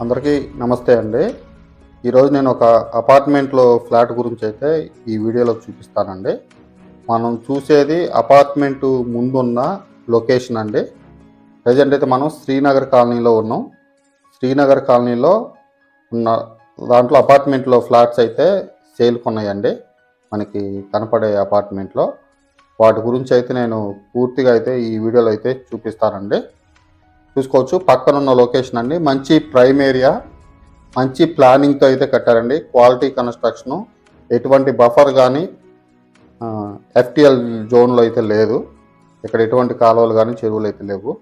అందరికీ నమస్తే అండి. ఈరోజు నేను ఒక అపార్ట్మెంట్లో ఫ్లాట్ గురించి అయితే ఈ వీడియోలో చూపిస్తానండి. మనం చూసేది అపార్ట్మెంట్ ముందున్న లొకేషన్ అండి. ప్రజెంట్ అయితే మనం శ్రీనగర్ కాలనీలో ఉన్నాం. శ్రీనగర్ కాలనీలో ఉన్న దాంట్లో అపార్ట్మెంట్లో ఫ్లాట్స్ అయితే సేల్కి ఉన్నాయండి మనకి కనపడే అపార్ట్మెంట్లో. వాటి గురించి అయితే నేను పూర్తిగా అయితే ఈ వీడియోలో అయితే చూపిస్తానండి. చూసుకోవచ్చు. పక్కన ఉన్న లొకేషన్ అండి. మంచి ప్రైమ్ ఏరియా మంచి ప్లానింగ్తో అయితే కట్టారండి. క్వాలిటీ కన్స్ట్రక్షను ఎటువంటి బఫర్ కానీ ఎఫ్టిఎల్ జోన్లో అయితే లేదు. ఇక్కడ ఎటువంటి కాలువలు కానీ చెరువులు అయితే లేవు.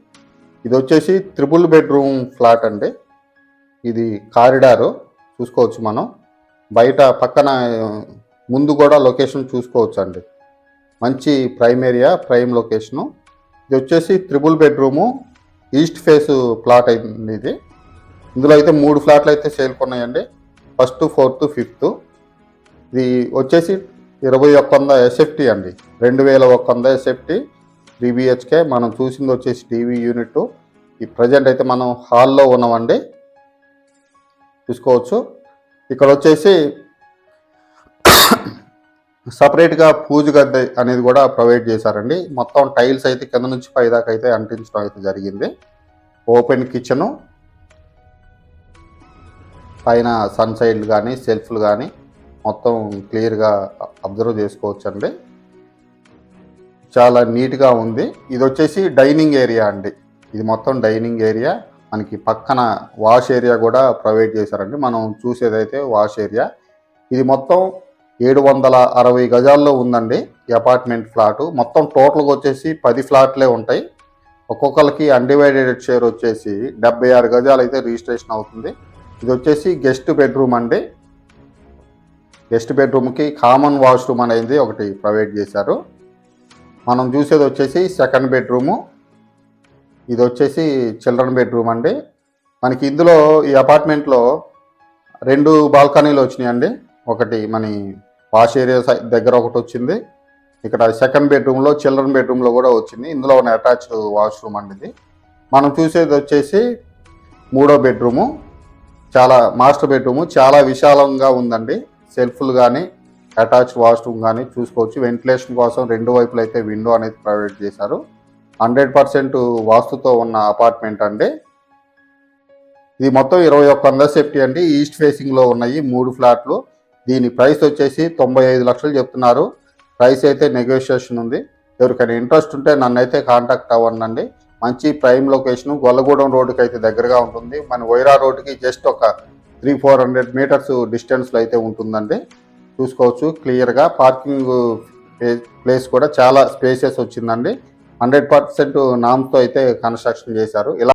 ఇది వచ్చేసి త్రిబుల్ బెడ్రూమ్ ఫ్లాట్ అండి. ఇది కారిడారు చూసుకోవచ్చు మనం. బయట పక్కన ముందు కూడా లొకేషన్ చూసుకోవచ్చు అండి మంచి ప్రైమ్ ఏరియా ప్రైమ్ లొకేషను ఇది వచ్చేసి triple bedroom east face plot అయింది ఇది. ఇందులో అయితే మూడు ఫ్లాట్లు అయితే సేల్కి ఉన్నాయండి ఫస్ట్ ఫోర్త్ ఫిఫ్త్. ఇది వచ్చేసి ఇరవై ఒక్క వంద ఎస్ఎఫ్టీ అండి. రెండు వేల ఒక్క వంద ఎస్ఎఫ్టీ. త్రీ మనం చూసింది వచ్చేసి టీవీ యూనిట్ ఈ ప్రజెంట్ అయితే మనం హాల్లో ఉన్నామండి. చూసుకోవచ్చు. ఇక్కడ వచ్చేసి సపరేట్గా పూజ గడ్డ అనేది కూడా ప్రొవైడ్ చేశారండి. మొత్తం టైల్స్ అయితే కింద నుంచి పై దాకా అయితే అంటించడం అయితే జరిగింది. Open kitchen. పైన సన్ సైడ్లు కానీ సెల్ఫ్లు కానీ మొత్తం క్లియర్గా అబ్జర్వ్ చేసుకోవచ్చు అండి చాలా నీట్గా ఉంది. ఇది వచ్చేసి డైనింగ్ ఏరియా అండి. ఇది మొత్తం డైనింగ్ ఏరియా. మనకి పక్కన వాష్ ఏరియా కూడా ప్రొవైడ్ చేశారండి. మనం చూసేదైతే వాష్ ఏరియా. ఇది మొత్తం ఏడు వందల అరవై గజాల్లో ఉందండి ఈ అపార్ట్మెంట్ ఫ్లాటు. మొత్తం టోటల్గా వచ్చేసి పది ఫ్లాట్లే ఉంటాయి. ఒక్కొక్కరికి అన్డివైడెడ్ షేర్ వచ్చేసి డెబ్బై ఆరు గజాలు అయితే రిజిస్ట్రేషన్ అవుతుంది. ఇది వచ్చేసి గెస్ట్ బెడ్రూమ్ అండి. గెస్ట్ బెడ్రూమ్కి కామన్ వాష్రూమ్ అనేది ఒకటి ప్రొవైడ్ చేశారు. మనం చూసేది వచ్చేసి సెకండ్ బెడ్రూము. ఇది వచ్చేసి చిల్డ్రన్ బెడ్రూమ్ అండి. మనకి ఇందులో ఈ అపార్ట్మెంట్లో రెండు బాల్కనీలు వచ్చినాయండి. ఒకటి మన వాష్ ఏరియా దగ్గర ఒకటి వచ్చింది. ఇక్కడ సెకండ్ బెడ్రూమ్లో చిల్డ్రన్ బెడ్రూమ్లో కూడా వచ్చింది. ఇందులో ఉన్న అటాచ్డ్ వాష్రూమ్ అండి ఇది. మనం చూసేది వచ్చేసి మూడో బెడ్రూము. చాలా మాస్టర్ బెడ్రూము. చాలా విశాలంగా ఉందండి. సెల్ఫ్లు కానీ అటాచ్ వాష్రూమ్ కానీ చూసుకోవచ్చు. వెంటిలేషన్ కోసం రెండు వైపులు అయితే విండో అనేది ప్రొవైడ్ చేశారు. హండ్రెడ్ పర్సెంట్ వాస్తుతో ఉన్న అపార్ట్మెంట్ అండి. ఇది మొత్తం ఇరవై ఒక్క వంద సేఫ్టీ అండి. ఈస్ట్ ఫేసింగ్లో ఉన్నాయి మూడు ఫ్లాట్లు. దీని ప్రైస్ వచ్చేసి తొంభై ఐదు లక్షలు చెప్తున్నారు. ప్రైస్ అయితే నెగోషియేషన్ ఉంది. ఎవరికైనా ఇంట్రెస్ట్ ఉంటే నన్ను అయితే కాంటాక్ట్ అవ్వండి మంచి ప్రైమ్ లొకేషన్ గొల్లగూడెం రోడ్డుకి అయితే దగ్గరగా ఉంటుంది. మన వైరా రోడ్డుకి జస్ట్ ఒక త్రీ ఫోర్ హండ్రెడ్ మీటర్స్ డిస్టెన్స్లో అయితే ఉంటుందండి. చూసుకోవచ్చు క్లియర్గా పార్కింగ్ ప్లేస్ కూడా చాలా స్పేసెస్ వచ్చిందండి. హండ్రెడ్ పర్సెంట్ నామ్తో అయితే కన్స్ట్రక్షన్ చేశారు. ఇలా